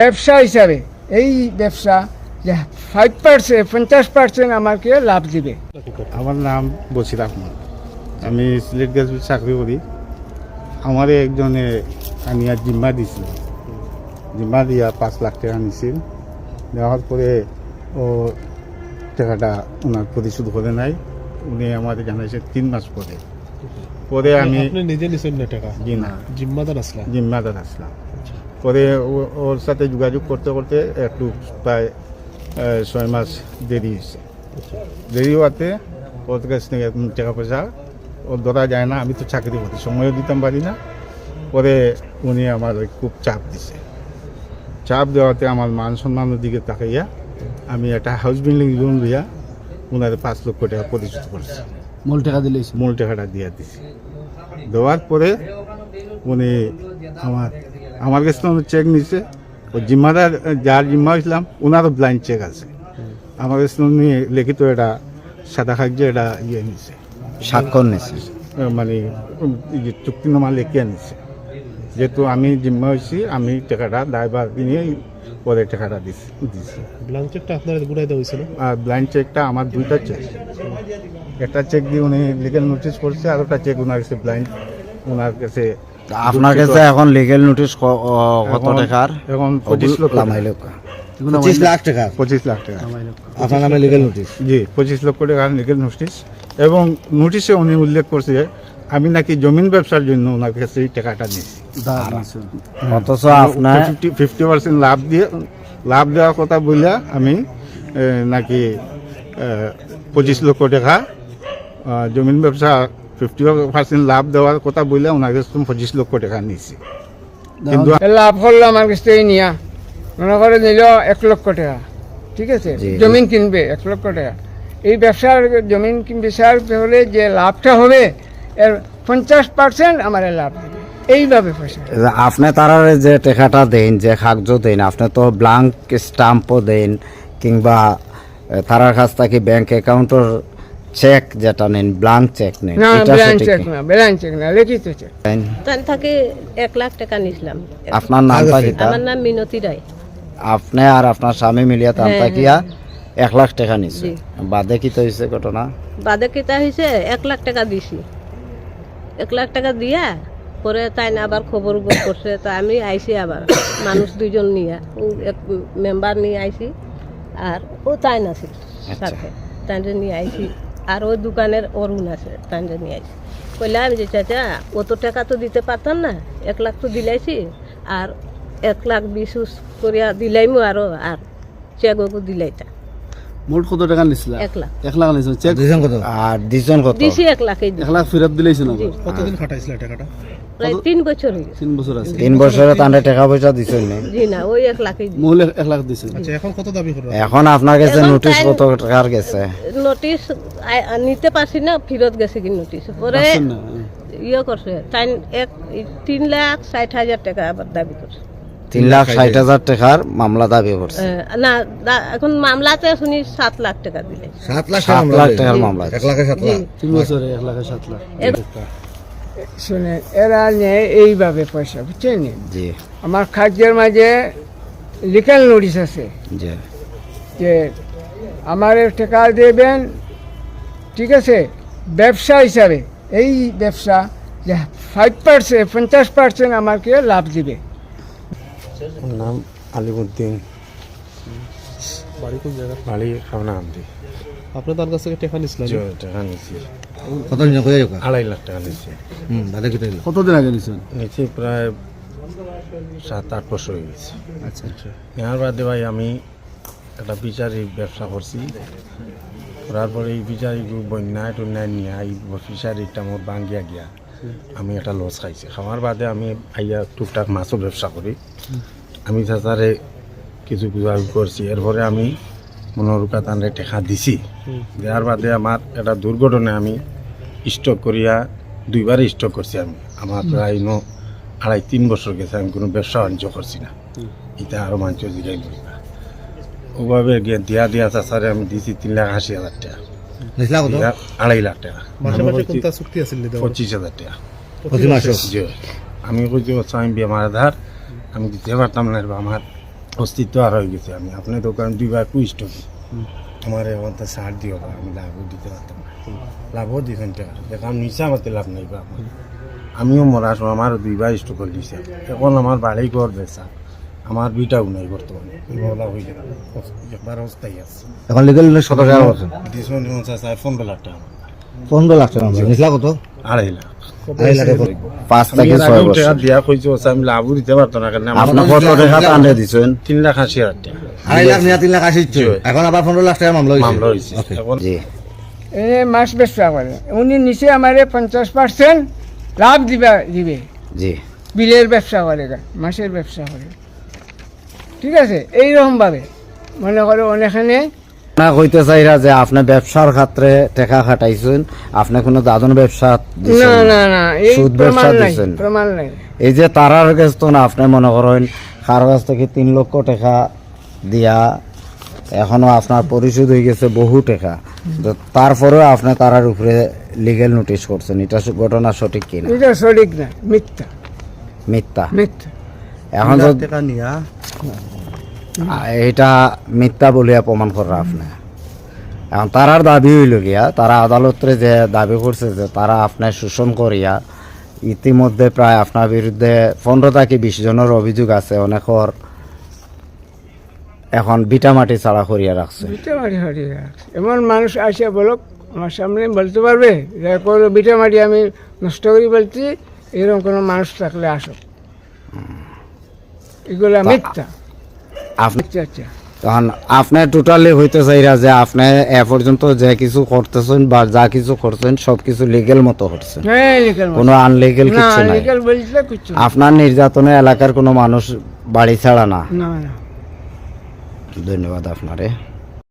ব্যবসা হিসাবে এই ব্যবসা যে ফাইভ পার্সেন্ট পঞ্চাশ পার্সেন্ট আমাকে লাভ দিবে। আমার নাম বসির আহমদ। আমি সিলেট গ্যাস চাকরি করি। আমার একজনে আনিয়া জিম্মা দিছিল। জিম্মা দিয়া পাঁচ লাখ টাকা নিছিল। দেওয়ার পরে ও টাকাটা ওনার পরিশোধ করে নাই। উনি আমাদের জানাইছে তিন মাস পরে। পরে আমি আপনি নিজে নিছেন না টাকা? জি না। জিম্মাদার আসলাম জিম্মাদার আসলাম। পরে ও- ওর সাথে যোগাযোগ করতে করতে একটু প্রায় ছয় মাস দেরি হয়েছে। দেরি হওয়াতে ওর কাছ থেকে টাকা পয়সা ওর ধরা যায় না আমি তো চাকরি করি সময়ও দিতাম পারি না। পরে উনি আমার খুব চাপ দিছে। চাপ দেওয়াতে আমার মান সম্মানের দিকে তাকাইয়া আমি একটা হাউস বিল্ডিং লোন লইয়া ওনার পাঁচ লক্ষ টাকা পরিশোধ করছি। মূল টাকা দিলেই মূল টাকাটা দিয়ে দিছি। দেওয়ার পরে উনি আমার আমার কাছে তো চেক নিছে। ও জিম্মাদার যার জিম্মা হয়েছিলাম ওনারও ব্লাইন্ড চেক আছে। আমার কাছে তো উনি লিখিত এটা সাদা কাগজে এটা ইয়ে নিছে। স্বাক্ষর নিছে। মানে উম, এই যে চুক্তিনামা লিখিয়ে নিছে। যেহেতু আমি জিম্মা হয়েছি আমি টাকাটা ড্রাইভার নিয়ে পরে টাকাটা দিছি দিছি। ব্লাঙ্ক চেকটা আপনার ঘুরাই দেওয়া হয়েছিল? আর ব্লাইন্ড চেকটা আমার দুইটা চেক একটা চেক দিয়ে উনি লিগেল নোটিশ করছে আর একটা চেক ওনার কাছে ব্লাইন্ড ওনার কাছে আপনার কাছে এখন লিগেল নোটিশ কত টাকার? এখন পঁচিশ লক্ষ পঁচিশ লাখ টাকা। পঁচিশ লাখ টাকা। আপনার নামে লিগেল নোটিশ জি পঁচিশ লক্ষ টাকার লিগেল নোটিশ এবং নোটিশে উনি উল্লেখ করছে আমি নাকি জমিন ব্যবসার জন্য ওনার কাছে এই টাকাটা নিয়েছি। অথচ আপনার ফিফটি ফিফটি পার্সেন্ট লাভ দিয়ে লাভ দেওয়ার কথা বললে আমি নাকি পঁচিশ লক্ষ টাকা জমিন ব্যবসা ফিফটি পার্সেন্ট লাভ দেওয়ার কথা বললে ওনার কাছে পঁচিশ লক্ষ টাকা নিয়েছি। কিন্তু লাভ করল আমার কাছ থেকে নিয়া। মনে করে নিল এক লক্ষ টাকা। ঠিক আছে? জমিন কিনবে এক লক্ষ টাকা। এই ব্যবসার জমিন ব্যবসার হলে যে লাভটা হবে এর পঞ্চাশ পার্সেন্ট আমার লাভ দেবে এইভাবে পয়সা। আপনি তারা যে টাকাটা দেন যে কাগজ দেন আপনি তো ব্লাঙ্ক স্টাম্পও দেন কিংবা তারার কাছ থেকে ব্যাংক অ্যাকাউন্টের চেক যেটা নেন ব্লাঙ্ক চেক নেন না এটা সঠিক চেক নেই। না ব্যালেন্স চেক না লিখিত চেক দেন। তান থেকে এক লাখ টাকা নিছিলাম। আপনার নামটা কিটা আমার নাম মিনতি রায়। আপনি আর আপনার স্বামী মিলিয়া তান হ্যাঁ, থাকিয়া এক লাখ টাকা নিছে। জি। বাদে কি তো হয়েছে ঘটনা? বাদে কিতা হয়েছে এক লাখ টাকা দিছি। এক লাখ টাকা দিয়া পরে তাই না আবার খবর গোল করছে তা আমি আইছি আবার মানুষ দুইজন নিয়ে ও এক মেম্বার নিয়ে আইছি আর ও তাই না ছিল সাথে। তাইরে নিয়ে আইছি। আর ওই দোকানের অরুণ আছে তাইরে আছে কইলাম যে চাচা অত টাকা তো দিতে পারতাম না এক লাখ তো দিলাইছি আর এক লাখ বিশ উস করিয়া দিলাইমু আরও আর চেকও দিলাইতা। মোট কত টাকা নিছিল? লাখ। এক লাখ নিছিল চেক? কত? আর দুজন কত? দিছি এক লাখ এক লাখ ফেরত দিলেইছিল জি। কতদিন খাটাইছিল টাকাটা? প্রায় তিন বছর হয়ে তিন বছর আছে। তিন বছরে তান্ডে টাকা পয়সা দিছেন নি। জি না ওই এক লাখই মূল এক লাখ দিছিল আচ্ছা এখন কত দাবি করবেন এখন আপনার কাছে নোটিশ কত টাকার গেছে? নোটিশ নিতে পারছি না ফেরত গেছে কি নোটিশ পরে ইয়ে করছে এক তিন লাখ ষাট হাজার টাকা আবার দাবি করছে। তিন লাখ ষাট হাজার টাকার মামলা দাবি করছে। না এখন মামলাতে শুনি সাত লাখ টাকা দিলে। সাত লাখ সাত লাখ টাকার মামলা এক লাখে সাত জি। তিন বছরে এক লাখে সাত লাখ। শুনে এরা নেয় এইভাবে পয়সা বুঝছেন জি। আমার খাদ্যের মাঝে লিখাল নোটিশ আছে। জি। যে আমার টাকা দেবেন ঠিক আছে? ব্যবসা হিসাবে এই ব্যবসা যে ফাইভ পার্সেন্ট পঞ্চাশ পার্সেন্ট আমাকে লাভ দিবে। নাম আলিমুদ্দিন। বাড়ি কোন জায়গা? বাড়ি খাওনা আমদি। আপনি তার কাছ থেকে টাকা নিছিলেন টাকা নিয়েছি কত দিন কত টাকা আড়াই লাখ টাকা নিয়েছি হুম দাদা কি কতদিন আগে প্রায় সাত আট বছর হয়ে গেছে। আচ্ছা আচ্ছা। নেওয়ার বাদে ভাই আমি একটা বিচারি ব্যবসা করছি। করার পরে এই বিচারি বন্যায় টন্যায় নিয়ে এই ফিশারিটা মোট ভাঙ্গিয়া গিয়া আমি একটা লস খাইছি। খাওয়ার বাদে আমি আইয়া টুকটাক মাছও ব্যবসা করি। আমি তাছাড়ে কিছু কিছু আমি করছি। এরপরে আমি মনোরূপা তানরে টেকা দিছি। দেওয়ার বাদে আমার একটা দুর্ঘটনায় আমি স্টক করিয়া দুইবার স্টক করছি আমি। আমার প্রায় ন আড়াই তিন বছর গেছে আমি কোনো ব্যবসা বাণিজ্য করছি না। এটা আরও মানুষ জিগাই লইবা। ওভাবে গিয়ে দিয়া দিয়া চাষারে আমি দিছি তিন লাখ আশি হাজার টাকা। আড়াই লাখ টাকা। মাসে মাসে? পঁচিশ হাজার টাকা। মাসে আমি কইছি আমি বেমার ধার আমি দিতে পারতাম না আমার অস্তিত্ব আর হয়ে গেছে। আমি আপনার দোকান দুইবার কুইস্ট আমার এখন তো সার দিও বা আমি লাভও দিতে পারতাম লাভও দিতেন টাকা দেখাম নিচে আমাকে লাভ নাই বা আমার। আমিও মরার সময় আমারও দুইবার করে দিছে। এখন আমার বাড়ি ঘর বেচা। আমার বিটাও নাই বর্তমানে। বলা হয়ে গেল। একবার অবস্থায় আছে। এখন লিগেল কত টাকা আর পনেরো লাখ টাকা পনেরো লাখ টাকা কত? আড়াই লাখ। আড়াই লাখ পাঁচ থেকে ছয় বছর। দিয়া কইছো আমি লাভও দিতে পারতাম না কারণ আমার কত টাকা টানে দিচ্ছেন তিন লাখ আশি হাজার টাকা। আড়াই লাখ নিয়ে তিন লাখ আশি এখন আবার পনেরো লাখ টাকা মামলা মামলা হয়েছে জি। এ মাছ ব্যবসা করে। উনি নিচে আমারে পঞ্চাশ পার্সেন্ট লাভ দিবা দিবে। জি। বিলের ব্যবসা করে গা, মাছের ব্যবসা করে। ঠিক আছে? এইরকমভাবে। মনে করো অনেকখানে না কইতে চাইরা যে আপনি ব্যবসার ক্ষেত্রে টাকা খাটাইছেন আপনি কোনো দাদন ব্যবসা না না? না এই সুদ ব্যবসা দিছেন। প্রমাণ নাই। এই যে তারার কাছ তো না আপনি মনে করেন কারও কাছ থেকে তিন লক্ষ টাকা দিয়া এখনও আপনার পরিশোধ হয়ে গেছে বহু টাকা। তো তারপরেও আপনি তারার উপরে লিগেল নোটিশ করছেন এটা ঘটনা সঠিক কিনা? এটা সঠিক না মিথ্যা। মিথ্যা। মিথ্যা। এখন টাকা নিয়া এটা মিথ্যা বলিয়া প্রমাণ করা আপনি। এখন তারার দাবি হইল গিয়া তারা আদালতে যে দাবি করছে যে তারা আপনার শোষণ করিয়া ইতিমধ্যে প্রায় আপনার বিরুদ্ধে পনেরো থেকে বিশ জনের অভিযোগ আছে অনেকর এখন বিটামাটি ছাড়া করিয়া রাখছে। বিটা মাটি এমন মানুষ আসে বলক আমার সামনে বলতে পারবে? যে কোনো বিটা মাটি আমি নষ্ট করি বলছি এরকম কোনো মানুষ থাকলে আসো। এগুলা মিথ্যা। আপনি আচ্ছা আচ্ছা। তখন আপনি টোটালি হইতে চাইরা যে আপনি এ পর্যন্ত যে কিছু করতেছেন বা যা কিছু করছেন সব কিছু লিগেল মতো করছেন কোন কোনো আনলিগেল কিছু নাই। আপনার নির্যাতনে এলাকার কোনো মানুষ বাড়ি ছাড়া না। ধন্যবাদ আপনারে।